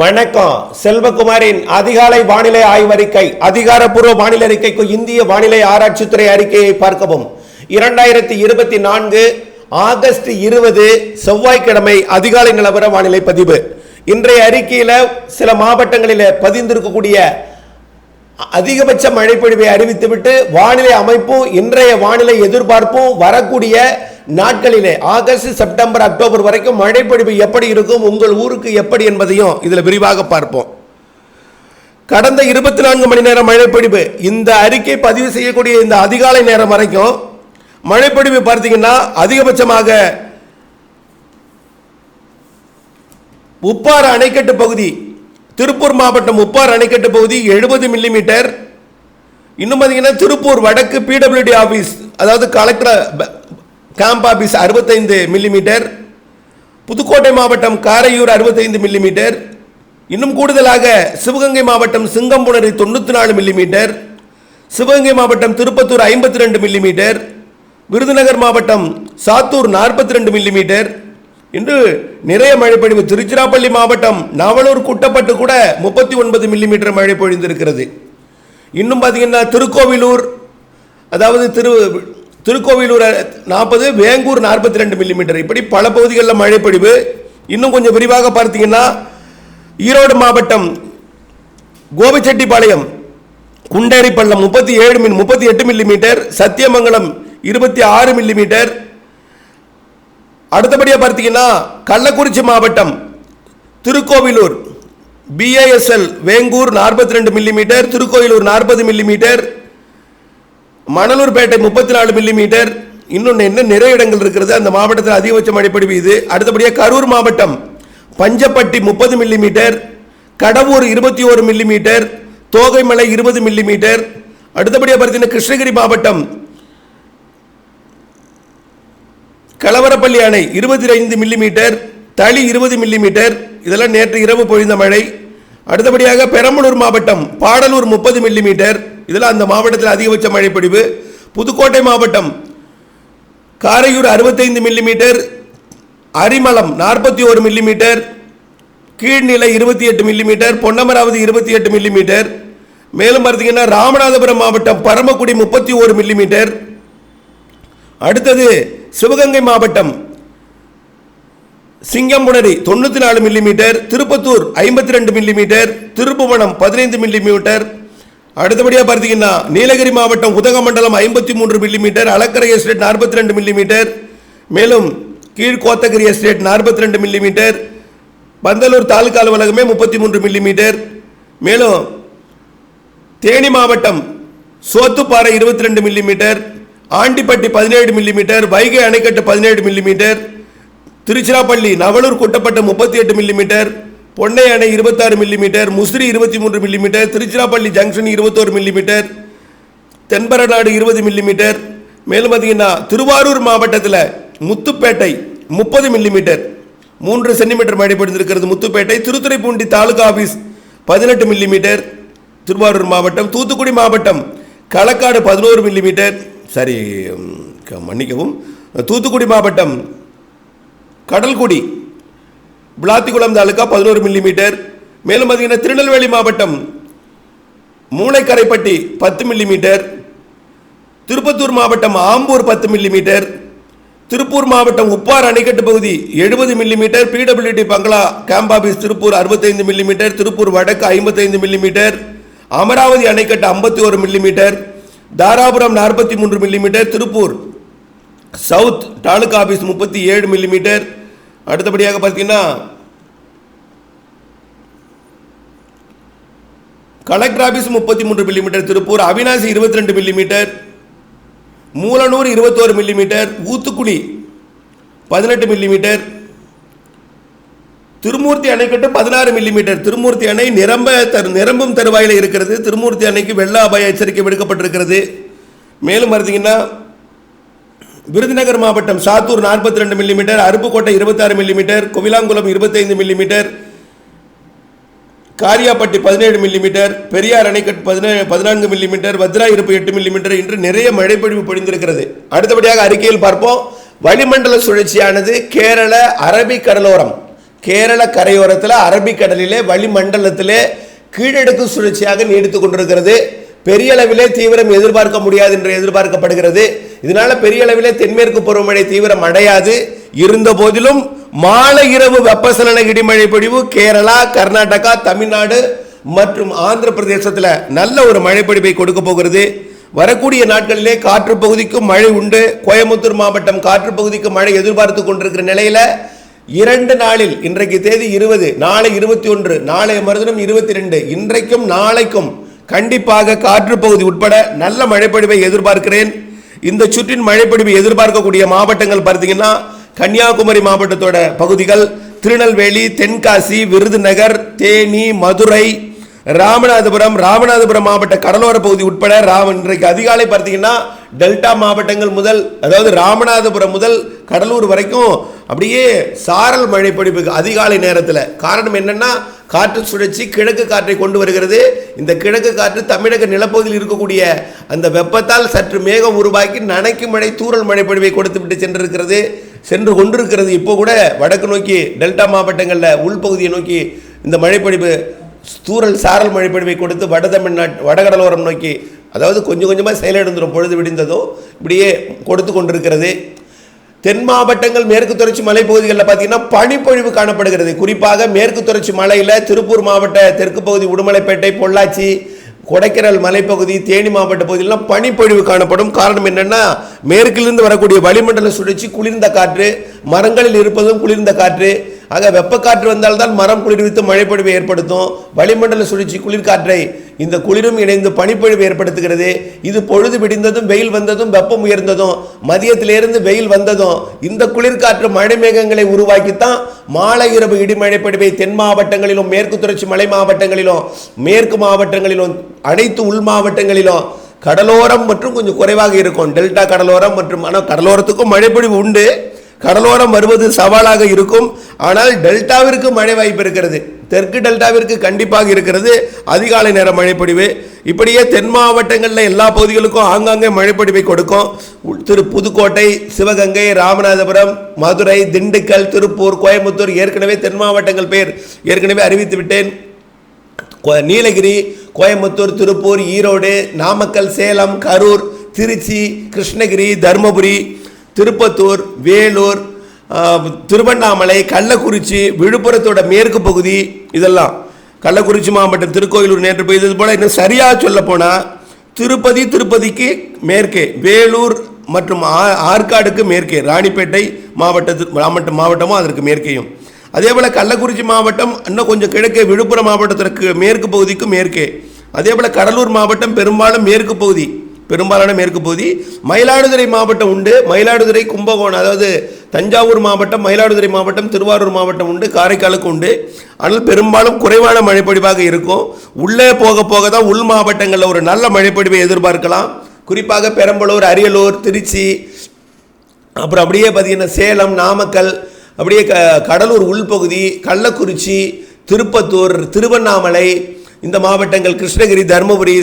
வணக்கம். செல்வகுமாரின் அதிகாலை வானிலை ஆய்வறிக்கை அதிகாரப்பூர்வ வானிலை அறிக்கைக்கு இந்திய வானிலை ஆராய்ச்சித்துறை அறிக்கையை பார்க்கவும். இரண்டாயிரத்தி இருபத்தி நான்கு ஆகஸ்ட் இருபது செவ்வாய்க்கிழமை அதிகாலை நிலவர வானிலை பதிவு. இன்றைய அறிக்கையில் சில மாவட்டங்களில் பதிந்திருக்கக்கூடிய அதிகபட்ச மழைப்பொழிவை அறிவித்துவிட்டு வானிலை அமைப்பும் இன்றைய வானிலை எதிர்பார்ப்பும் வரக்கூடிய நாட்களிலே ஆகஸ்ட் செப்டம்பர் அக்டோபர் வரைக்கும் மழைப்பொழிவு எப்படி இருக்கும் உங்கள் ஊருக்கு எப்படி என்பதையும் இதில் விரிவாக பார்ப்போம். கடந்த இருபத்தி நான்கு மணி நேரம் மழைப்பொழிவு இந்த அறிக்கை பதிவு செய்யக்கூடிய இந்த அதிகாலை நேரம் வரைக்கும் மழைப்பொழிவு பார்த்தீங்கன்னா அதிகபட்சமாக உப்பாறு அணைக்கட்டு பகுதி திருப்பூர் மாவட்டம் உப்பாறு அணைக்கட்டு பகுதி எழுபது மில்லிமீட்டர். இன்னும் பார்த்தீங்கன்னா திருப்பூர் வடக்கு பிடபிள்யூடி ஆஃபீஸ் அதாவது கலெக்டர் கேம்ப் ஆஃபீஸ் அறுபத்தைந்து மில்லிமீட்டர் புதுக்கோட்டை மாவட்டம் காரையூர் அறுபத்தைந்து மில்லிமீட்டர் இன்னும் கூடுதலாக சிவகங்கை மாவட்டம் சிங்கம்புணரி தொண்ணூற்றி நாலு மில்லிமீட்டர் சிவகங்கை மாவட்டம் திருப்பத்தூர் ஐம்பத்தி ரெண்டு மில்லிமீட்டர் விருதுநகர் மாவட்டம் சாத்தூர் நாற்பத்தி ரெண்டு மில்லிமீட்டர் இன்று நிறைய மழை பொழிவு திருச்சிராப்பள்ளி மாவட்டம் நவலூர் குட்டப்பட்டு கூட முப்பத்தி ஒன்பது மில்லிமீட்டர் மழை பொழிந்திருக்கிறது இன்னும் பார்த்தீங்கன்னா திருக்கோவிலூர் அதாவது திரு திருக்கோவிலூர் நாற்பது வேங்கூர் நாற்பத்தி ரெண்டு மில்லிமீட்டர் இப்படி பல பகுதிகளில் மழை பொழிவு இன்னும் கொஞ்சம் விரிவாக பார்த்தீங்கன்னா ஈரோடு மாவட்டம் கோபிச்செட்டிப்பாளையம் குண்டேரிப்பள்ளம் முப்பத்தி ஏழு மில் முப்பத்தி எட்டு மில்லிமீட்டர் சத்தியமங்கலம் இருபத்தி ஆறு மில்லிமீட்டர் அடுத்தபடியாக பார்த்தீங்கன்னா கள்ளக்குறிச்சி மாவட்டம் திருக்கோவிலூர் பிஏஎஸ்எல் வேங்கூர் நாற்பத்தி ரெண்டு மில்லிமீட்டர் திருக்கோயிலூர் நாற்பது மில்லிமீட்டர் மணலூர்பேட்டை முப்பத்தி நாலு மில்லிமீட்டர் இன்னொன்று என்ன நிறைய இடங்கள் இருக்கிறது. அந்த மாவட்டத்தில் அதிகபட்ச மழை இது. அடுத்தபடியாக கரூர் மாவட்டம் பஞ்சப்பட்டி முப்பது மில்லிமீட்டர் கடவூர் இருபத்தி ஒரு மில்லிமீட்டர் தோகைமலை இருபது மில்லிமீட்டர் அடுத்தபடியாக பார்த்தீங்கன்னா கிருஷ்ணகிரி மாவட்டம் கலவரப்பள்ளி அணை இருபத்தி ஐந்து மில்லிமீட்டர் தளி இருபது மில்லிமீட்டர் இதெல்லாம் நேற்று இரவு பொழிந்த மழை. அடுத்தபடியாக பெரம்பலூர் மாவட்டம் பாடலூர் முப்பது மில்லிமீட்டர் இதெல்லாம் அந்த மாவட்டத்தில் அதிகபட்ச மழைப்பொழிவு. புதுக்கோட்டை மாவட்டம் காரையூர் அறுபத்தைந்து மில்லிமீட்டர் அரிமளம் நாற்பத்தி ஒரு மில்லிமீட்டர் கீழ்நிலை இருபத்தி எட்டு மில்லிமீட்டர் பொன்னமராவதி இருபத்தி எட்டு மில்லிமீட்டர் மேலும் பார்த்தீங்கன்னா ராமநாதபுரம் மாவட்டம் பரமக்குடி முப்பத்தி ஒரு மில்லிமீட்டர். அடுத்தது சிவகங்கை மாவட்டம் சிங்கம்புணரி தொண்ணூற்றி நாலு மில்லிமீட்டர் திருப்பத்தூர் ஐம்பத்தி ரெண்டு மில்லிமீட்டர் திருப்புவனம் பதினைந்து மில்லிமீட்டர் அடுத்தபடியாக பார்த்தீங்கன்னா நீலகிரி மாவட்டம் உதகமண்டலம் ஐம்பத்தி மூன்று மில்லிமீட்டர் அலக்கரை எஸ்டேட் நாற்பத்தி ரெண்டு மில்லிமீட்டர் மேலும் கீழ்கோத்தகிரி எஸ்டேட் நாற்பத்தி ரெண்டு மில்லிமீட்டர் பந்தலூர் தாலுகா அலுவலகமே முப்பத்தி மூன்று மில்லிமீட்டர் மேலும் தேனி மாவட்டம் சோத்துப்பாறை இருபத்தி ரெண்டு மில்லிமீட்டர் ஆண்டிப்பட்டி பதினேழு மில்லிமீட்டர் வைகை அணைக்கட்டு பதினேழு மில்லிமீட்டர் திருச்சிராப்பள்ளி நவலூர் குட்டப்பட்ட முப்பத்தி எட்டு மில்லிமீட்டர் பொன்னை அணை இருபத்தாறு மில்லிமீட்டர் முசிறி இருபத்தி மூன்று மில்லிமீட்டர் திருச்சிராப்பள்ளி ஜங்ஷன் இருபத்தோரு மில்லிமீட்டர் தென்பரநாடு இருபது மில்லிமீட்டர் மேலும் பார்த்தீங்கன்னா திருவாரூர் மாவட்டத்தில் முத்துப்பேட்டை முப்பது மில்லிமீட்டர் மூன்று சென்டிமீட்டர் மழை பொழிந்திருக்கிறது முத்துப்பேட்டை திருத்துறைப்பூண்டி தாலுகா ஆஃபீஸ் பதினெட்டு மில்லிமீட்டர் திருவாரூர் மாவட்டம் தூத்துக்குடி மாவட்டம் களக்காடு பதினோரு மில்லிமீட்டர் சரி மன்னிக்கவும் தூத்துக்குடி மாவட்டம் கடல்குடி விளாத்திக்குளம் தாலுக்கா பதினோரு மில்லிமீட்டர். மேலும் பார்த்தீங்கன்னா திருநெல்வேலி மாவட்டம் மூளைக்கரைப்பட்டி பத்து மில்லிமீட்டர். திருப்பத்தூர் மாவட்டம் ஆம்பூர் பத்து மில்லிமீட்டர். திருப்பூர் மாவட்டம் உப்பார் அணைக்கட்டு பகுதி எழுபது millimetre. PWD bungalow camp office Tiruppur அறுபத்தைந்து மில்லிமீட்டர். திருப்பூர் வடக்கு ஐம்பத்தைந்து மில்லிமீட்டர். அமராவதி அணைக்கட்டு ஐம்பத்தி ஒரு மில்லிமீட்டர். தாராபுரம் நாற்பத்தி மூன்று millimetre. Tiruppur south taluka office முப்பத்தி ஏழு மில்லிமீட்டர். அடுத்தபடியாக பார்த்தீங்கன்னா கலெக்டர் ஆபீஸ் முப்பத்தி மூன்று மில்லிமீட்டர் திருப்பூர் அவினாசி இருபத்தி ரெண்டு மில்லிமீட்டர் மூலனூர் இருபத்தோரு மில்லிமீட்டர் ஊத்துக்குடி பதினெட்டு மில்லிமீட்டர் திருமூர்த்தி அணைக்கட்டு பதினாறு மில்லிமீட்டர் திருமூர்த்தி அணை நிரம்ப தரு நிரம்பும் தருவாயில் இருக்கிறது. திருமூர்த்தி அணைக்கு வெள்ள அபாய எச்சரிக்கை விடுக்கப்பட்டிருக்கிறது. மேலும் பார்த்தீங்கன்னா விருதுநகர் மாவட்டம் சாத்தூர் நாற்பத்தி ரெண்டு மில்லிமீட்டர் அருப்புக்கோட்டை இருபத்தாறு மில்லிமீட்டர் குவிலாங்குளம் இருபத்தைந்து மில்லிமீட்டர் காரியாப்பட்டி பதினேழு மில்லிமீட்டர் பெரியார் அணைக்கட்டு பதினேழு பதினான்கு மில்லிமீட்டர் வத்ரா இருப்பு எட்டு மில்லிமீட்டர் இன்று நிறைய மழைப்பொழிவு பொழிந்திருக்கிறது. அடுத்தபடியாக அறிக்கையில் பார்ப்போம். வளிமண்டல சுழற்சியானது கேரள அரபிக் கடலோரம். கேரள கரையோரத்தில் அரபிக்கடலிலே வளிமண்டலத்திலே கீழடுக்கு சுழற்சியாக நீடித்து கொண்டிருக்கிறது. பெரிய அளவிலே தீவிரம் எதிர்பார்க்க முடியாது என்று எதிர்பார்க்கப்படுகிறது. இதனால பெரிய அளவிலே தென்மேற்கு பருவமழை தீவிரம் அடையாது. இருந்த போதிலும் மாலை இரவு வெப்பசலன இடிமழை பொழிவு கேரளா கர்நாடகா தமிழ்நாடு மற்றும் ஆந்திர பிரதேசத்தில் நல்ல ஒரு மழைப்பொழிவை கொடுக்க போகிறது. வரக்கூடிய நாட்களிலே காற்று பகுதிக்கும் மழை உண்டு. கோயம்புத்தூர் மாவட்டம் காற்று பகுதிக்கு மழை எதிர்பார்த்து கொண்டிருக்கிற நிலையில் இரண்டு நாளில் இன்றைக்கு தேதி இருபது நாளை இருபத்தி ஒன்று நாளைய மறுதினம் இருபத்தி ரெண்டு இன்றைக்கும் நாளைக்கும் கண்டிப்பாக காற்று பகுதி உட்பட நல்ல மழைப்பொழிவை எதிர்பார்க்கிறேன். இந்த சுற்றின் மழைப்பொழிவை எதிர்பார்க்கக்கூடிய மாவட்டங்கள் பார்த்தீங்கன்னா கன்னியாகுமரி மாவட்டத்தோட பகுதிகள் திருநெல்வேலி தென்காசி விருதுநகர் தேனி மதுரை ராமநாதபுரம் ராமநாதபுரம் மாவட்ட கடலோர பகுதி உட்பட ராம இன்றைக்கு அதிகாலை பார்த்தீங்கன்னா டெல்டா மாவட்டங்கள் முதல் அதாவது ராமநாதபுரம் முதல் கடலூர் வரைக்கும் அப்படியே சாரல் மழை பொழிப்புக்கு அதிகாலை நேரத்தில். காரணம் என்னன்னா காற்று சுழற்சி கிழக்கு காற்றை கொண்டு வருகிறது. இந்த கிழக்கு காற்று தமிழக நிலப்பகுதியில் இருக்கக்கூடிய அந்த வெப்பத்தால் சற்று மேகம் உருவாக்கி நனைக்கும் மழை தூரல் மழை பொழிவை கொடுத்து விட்டு சென்றிருக்கிறது. சென்று கொண்டிருக்கிறது. இப்போ கூட வடக்கு நோக்கி டெல்டா மாவட்டங்களில் உள்பகுதியை நோக்கி இந்த மழைப்பொழிவு தூரல் சாரல் மழைப்பொழிவை கொடுத்து வட தமிழ்நாட்டு வடகடலோரம் நோக்கி அதாவது கொஞ்சம் கொஞ்சமாக செயலிழந்துடும் பொழுது விடிந்ததும் இப்படியே கொடுத்து கொண்டிருக்கிறது. தென் மாவட்டங்கள் மேற்கு தொடர்ச்சி மலைப்பகுதிகளில் பார்த்தீங்கன்னா பனிப்பொழிவு காணப்படுகிறது. குறிப்பாக மேற்கு தொடர்ச்சி மலையில் திருப்பூர் மாவட்ட தெற்கு பகுதி உடுமலைப்பேட்டை பொள்ளாச்சி கொடைக்கானல் மலைப்பகுதி தேனி மாவட்ட பகுதியிலாம் பனிப்பொழிவு காணப்படும். காரணம் என்னென்னா மேற்கிலிருந்து வரக்கூடிய வளிமண்டல சுழற்சி குளிர்ந்த காற்று மரங்களில் இருப்பதும் குளிர்ந்த காற்று ஆக வெப்பக்காற்று வந்தால்தான் மரம் குளிர்வித்து மழைப்பொழிவை ஏற்படுத்தும். வளிமண்டல சுழற்சி குளிர்காற்றை இந்த குளிரும் இணைந்து பனிப்பொழிவு ஏற்படுத்துகிறது. இது பொழுது விடிந்ததும் வெயில் வந்ததும் வெப்பம் உயர்ந்ததும் மதியத்திலிருந்து வெயில் வந்ததும் இந்த குளிர்காற்று மழை மேகங்களை உருவாக்கித்தான் மாலை இரவு இடிமழை பொழிவை தென் மாவட்டங்களிலும் மேற்கு தொடர்ச்சி மலை மாவட்டங்களிலும் மேற்கு மாவட்டங்களிலும் அனைத்து உள் மாவட்டங்களிலும் கடலோரம் மற்றும் கொஞ்சம் குறைவாக இருக்கும். டெல்டா கடலோரம் மற்றும் ஆனால் கடலோரத்துக்கும் மழைப்பொழிவு உண்டு. கடலோரம் வருவது சவாலாக இருக்கும். ஆனால் டெல்டாவிற்கு மழை வாய்ப்பு இருக்கிறது. தெற்கு டெல்டாவிற்கு கண்டிப்பாக இருக்கிறது. அதிகாலை நேர மழைப்பொழிவு. இப்படியே தென் மாவட்டங்களில் எல்லா பகுதிகளுக்கும் ஆங்காங்கே மழைப்பொழிவை கொடுக்கும். திரு புதுக்கோட்டை சிவகங்கை ராமநாதபுரம் மதுரை திண்டுக்கல் திருப்பூர் கோயம்புத்தூர் ஏற்கனவே தென் மாவட்டங்கள் பேர் ஏற்கனவே அறிவித்து விட்டேன். கோ- நீலகிரி கோயம்புத்தூர் திருப்பூர் ஈரோடு நாமக்கல் சேலம் கரூர் திருச்சி கிருஷ்ணகிரி தருமபுரி திருப்பத்தூர் வேலூர் திருவண்ணாமலை கள்ளக்குறிச்சி விழுப்புரத்தோட மேற்கு பகுதி இதெல்லாம். கள்ளக்குறிச்சி மாவட்டம் திருக்கோயிலூர் நேற்று பெய்தது போல் இன்னும் சரியாக சொல்ல போனால் திருப்பதி திருப்பதிக்கு மேற்கே வேலூர் மற்றும் ஆ- ஆற்காடுக்கு மேற்கே ராணிப்பேட்டை மாவட்டத்து மாவட்ட மாவட்டமும் அதற்கு மேற்கேயும். அதே போல் கள்ளக்குறிச்சி மாவட்டம் இன்னும் கொஞ்சம் கிழக்கே விழுப்புரம் மாவட்டத்திற்கு மேற்கு பகுதிக்கு மேற்கே. அதே போல் கடலூர் மாவட்டம் பெரும்பாலும் மேற்கு பகுதி. பெரும்பாலான மேற்கு பகுதி மயிலாடுதுறை மாவட்டம் உண்டு. மயிலாடுதுறை கும்பகோணம் அதாவது தஞ்சாவூர் மாவட்டம் மயிலாடுதுறை மாவட்டம் திருவாரூர் மாவட்டம் உண்டு. காரைக்காலுக்கு உண்டு. ஆனால் பெரும்பாலும் குறைவான மழைப்பொழிவாக இருக்கும். உள்ளே போக போக தான் உள் மாவட்டங்களில் ஒரு நல்ல மழைப்பொழிவை எதிர்பார்க்கலாம். குறிப்பாக பெரம்பலூர் அரியலூர் திருச்சி அப்புறம் அப்படியே பார்த்தீங்கன்னா சேலம் நாமக்கல் அப்படியே க கடலூர் உள்பகுதி கள்ளக்குறிச்சி திருப்பத்தூர் திருவண்ணாமலை இந்த மாவட்டங்கள் கிருஷ்ணகிரி தருமபுரி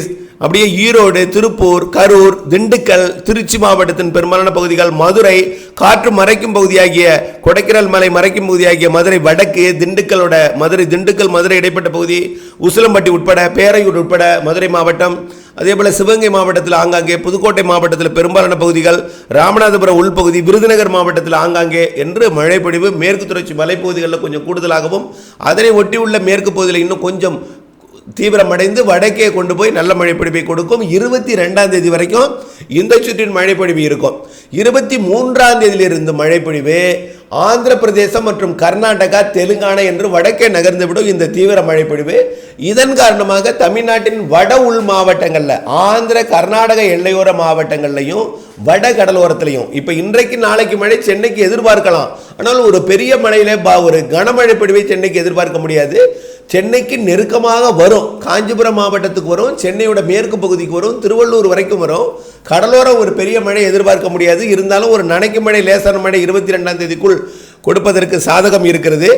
அப்படியே ஈரோடு திருப்பூர் கரூர் திண்டுக்கல் திருச்சி மாவட்டத்தின் பெரும்பாலான பகுதிகள் மதுரை காற்று மறைக்கும் பகுதியாகிய கொடைக்கானல் மலை மறைக்கும் பகுதியாகிய மதுரை வடக்கு திண்டுக்கலோட மதுரை திண்டுக்கல் மதுரை இடைப்பட்ட பகுதி உசிலம்பட்டி உட்பட பேரையூர் உட்பட மதுரை மாவட்டம் அதே போல் சிவகங்கை மாவட்டத்தில் ஆங்காங்கே புதுக்கோட்டை மாவட்டத்தில் பெரும்பாலான பகுதிகள் ராமநாதபுரம் உள்பகுதி விருதுநகர் மாவட்டத்தில் ஆங்காங்கே என்று மழைப்பொழிவு மேற்கு தொடர்ச்சி மலைப்பகுதிகளில் கொஞ்சம் கூடுதலாகவும் அதனை ஒட்டியுள்ள மேற்கு பகுதியில் இன்னும் கொஞ்சம் தீவிரமடைந்து வடக்கே கொண்டு போய் நல்ல மழைப்பொழிவை கொடுக்கும். இருபத்தி ரெண்டாம் தேதி வரைக்கும் இந்த சுற்றின் மழைப்பொழிவு இருக்கும். இருபத்தி மூன்றாம் தேதியிலிருந்து மழைப்பொழிவு ஆந்திர பிரதேசம் மற்றும் கர்நாடகா தெலுங்கானா என்று வடக்கே நகர்ந்துவிடும் இந்த தீவிர மழைப்பொழிவு. இதன் காரணமாக தமிழ்நாட்டின் வட உள் மாவட்டங்களில் ஆந்திர கர்நாடக எல்லையோர மாவட்டங்கள்லையும் வட கடலோரத்துலையும் இப்போ இன்றைக்கு நாளைக்கு மழை சென்னைக்கு எதிர்பார்க்கலாம். ஆனால் ஒரு பெரிய மழையில பா- ஒரு கனமழை பொழிவை சென்னைக்கு எதிர்பார்க்க முடியாது. சென்னைக்கு நெருக்கமாக வரும். காஞ்சிபுரம் மாவட்டத்துக்கு வரும் சென்னையோட மேற்கு பகுதிக்கு வரும் திருவள்ளூர் வரைக்கும் வரும். கடலோரம் ஒரு பெரிய மழை எதிர்பார்க்க முடியாது. இருந்தாலும் ஒரு நனைக்கு மழை லேசான மழை இருபத்தி ரெண்டாம் தேதிக்குள் கொடுப்பதற்கு சாதகம் இருக்கிறது.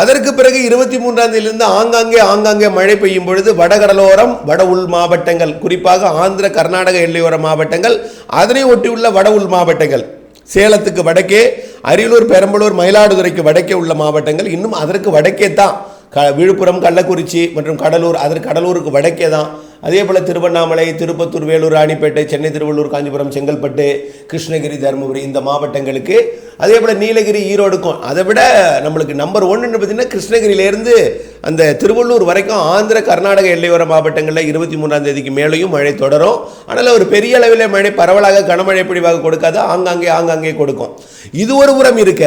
அதற்கு பிறகு இருபத்தி மூன்றாம் தேதியிலிருந்து ஆங்காங்கே ஆங்காங்கே மழை பெய்யும் பொழுது வடகடலோரம் வட உள் மாவட்டங்கள் குறிப்பாக ஆந்திர கர்நாடக எல்லையோர மாவட்டங்கள் அதனை ஒட்டியுள்ள வட உள் மாவட்டங்கள் சேலத்துக்கு வடக்கே அரியலூர் பெரம்பலூர் மயிலாடுதுறைக்கு வடக்கே உள்ள மாவட்டங்கள் இன்னும் அதற்கு வடக்கே தான். க விழுப்புரம் கள்ளக்குறிச்சி மற்றும் கடலூர் அதற்கு கடலூருக்கு வடக்கே தான். அதே போல் திருவண்ணாமலை திருப்பத்தூர் வேலூர் ராணிப்பேட்டை சென்னை திருவள்ளூர் காஞ்சிபுரம் செங்கல்பட்டு கிருஷ்ணகிரி தருமபுரி இந்த மாவட்டங்களுக்கு. அதே போல் நீலகிரி ஈரோடுக்கும். அதை விட நம்மளுக்கு நம்பர் ஒன்றுன்னு பார்த்தீங்கன்னா கிருஷ்ணகிரியிலேருந்து அந்த திருவள்ளூர் வரைக்கும் ஆந்திர கர்நாடக எல்லையோர மாவட்டங்களில் இருபத்தி மூணாம் தேதிக்கு மேலேயும் மழை தொடரும். ஆனால் ஒரு பெரிய அளவில் மழை பரவலாக கனமழை பிடிவாக கொடுக்காது. ஆங்காங்கே ஆங்காங்கே கொடுக்கும். இது ஒரு புறம் இருக்க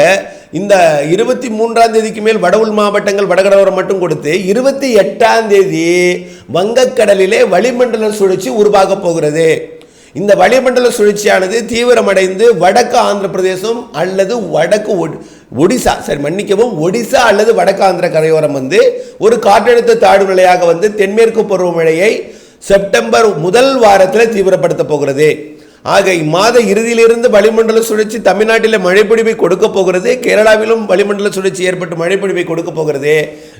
இந்த இருபத்தி மூன்றாம் தேதிக்கு மேல் வட உள் மாவட்டங்கள் வடகடவரம் மட்டும் கொடுத்து இருபத்தி எட்டாம் தேதி வங்கக்கடலிலே வளிமண்டல சுழற்சி உருவாக போகிறது. இந்த வளிமண்டல சுழற்சியானது தீவிரமடைந்து வடக்கு ஆந்திர பிரதேசம் அல்லது வடக்கு ஒடிசா சரி மன்னிக்கவும் ஒடிசா அல்லது வடக்கு ஆந்திர கரையோரம் வந்து ஒரு காற்றழுத்த தாழ்வு நிலையாக வந்து தென்மேற்கு பருவமழையை செப்டம்பர் முதல் வாரத்தில் தீவிரப்படுத்த போகிறது. ஆக இம்மாத இறுதியிலிருந்து வளிமண்டல சுழற்சி தமிழ்நாட்டில் மழைப்பொழிவை கொடுக்க போகிறது கேரளாவிலும் வளிமண்டல சுழற்சி ஏற்பட்டு மழைப்பொழிவை கொடுக்க போகிறது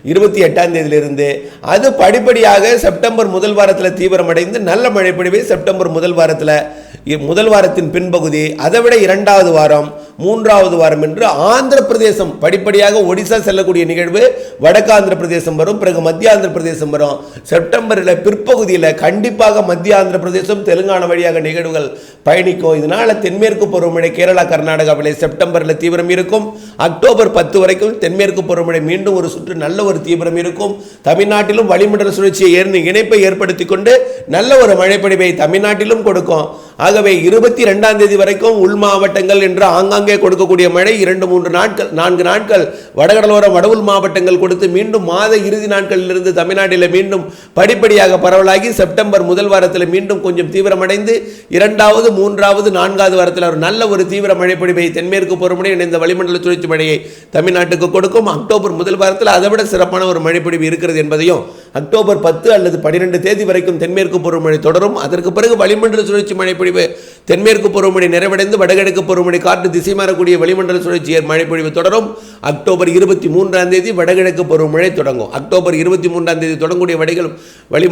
இருபத்தி எட்டாம் தேதியிலிருந்து. அது படிப்படியாக செப்டம்பர் முதல் வாரத்தில் தீவிரமடைந்து நல்ல மழைப்பொழிவை செப்டம்பர் முதல் வாரத்தில் இ- முதல் வாரத்தின் பின்பகுதி அதை விட இரண்டாவது வாரம் மூன்றாவது வாரம் என்று ஆந்திர பிரதேசம் படிப்படியாக ஒடிசா செல்லக்கூடிய நிகழ்வு வடக்கு ஆந்திர பிரதேசம் வரும் பிறகு மத்திய ஆந்திர பிரதேசம் வரும். செப்டம்பரில் பிற்பகுதியில் கண்டிப்பாக மத்திய ஆந்திர பிரதேசம் தெலுங்கானா வழியாக நிகழ்வுகள் பயணிக்கும். இதனால தென்மேற்கு பருவமழை கேரளா கர்நாடகாவிலே செப்டம்பரில் தீவிரம் இருக்கும். அக்டோபர் பத்து வரைக்கும் தென்மேற்கு பருவமழை மீண்டும் ஒரு சுற்று நல்ல ஒரு தீவிரம் இருக்கும். தமிழ்நாட்டிலும் வளிமண்டல சுழற்சியை ஏற் இணைப்பை ஏற்படுத்தி கொண்டு நல்ல ஒரு மழைப்பொழிவை தமிழ்நாட்டிலும் கொடுக்கும். ஆகவே இருபத்தி ரெண்டாம் தேதி வரைக்கும் உள் மாவட்டங்கள் என்று ஆங்காங்கே கொடுக்கக்கூடிய மழை இரண்டு மூன்று நாட்கள் நான்கு நாட்கள் வடகடலோர வடவுள் மாவட்டங்கள் கொடுத்து மீண்டும் மாத இறுதி நாட்களிலிருந்து தமிழ்நாட்டில் மீண்டும் படிப்படியாக பரவலாகி செப்டம்பர் முதல் வாரத்தில் மீண்டும் கொஞ்சம் தீவிரமடைந்து இரண்டாவது மூன்றாவது நான்காவது வாரத்தில் ஒரு நல்ல ஒரு தீவிர மழைப்பொழிவை தென்மேற்கு பருவமழை இணைந்த வளிமண்டல சுழற்சி மழையை தமிழ்நாட்டுக்கு கொடுக்கும். அக்டோபர் முதல் வாரத்தில் அதைவிட சிறப்பான ஒரு மழைப்பொழிவு இருக்கிறது என்பதையும் அக்டோபர் பத்து அல்லது பன்னிரெண்டு தேதி வரைக்கும் தென்மேற்கு பருவமழை தொடரும். அதற்கு பிறகு வளிமண்டல சுழற்சி மழைப்பொழிவு தென்மேற்கு பருவமழை நிறைவடைந்து வடகிழக்கு பருவமழை காற்று திசை மாறக்கூடிய வளிமண்டல சுழற்சி மழைப்பொழிவு தொடரும். அக்டோபர் இருபத்தி மூன்றாம் தேதி வடகிழக்கு பருவமழை தொடங்கும். அக்டோபர் இருபத்தி மூன்றாம் தேதி தொடங்கக்கூடிய வடிகளும் வளி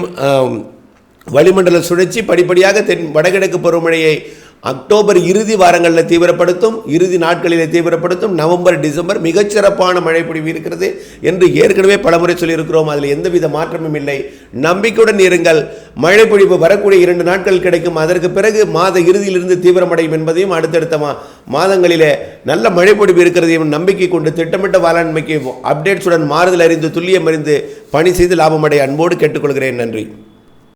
வளிமண்டல சுழற்சி படிப்படியாக தென் வடகிழக்கு பருவமழையை அக்டோபர் இறுதி வாரங்களில் தீவிரப்படுத்தும் இறுதி நாட்களில் தீவிரப்படுத்தும் நவம்பர் டிசம்பர் மிகச்சிறப்பான மழைப்பொழிவு இருக்கிறது என்று ஏற்கனவே பலமுறை சொல்லியிருக்கிறோம். அதில் எந்தவித மாற்றமும் இல்லை. நம்பிக்கையுடன் இருங்கள். மழைப்பொழிவு வரக்கூடிய இரண்டு நாட்கள் கிடைக்கும். அதற்கு பிறகு மாத இறுதியிலிருந்து தீவிரமடையும் என்பதையும் அடுத்தடுத்த மாதங்களிலே நல்ல மழைப்பொழிவு இருக்கிறதையும் நம்பிக்கை கொண்டு திட்டமிட்ட வேளாண்மைக்கு அப்டேட்ஸுடன் மாறுதல் அறிந்து துல்லியம் அறிந்து பணி செய்து லாபமடைய அன்போடு கேட்டுக்கொள்கிறேன். நன்றி.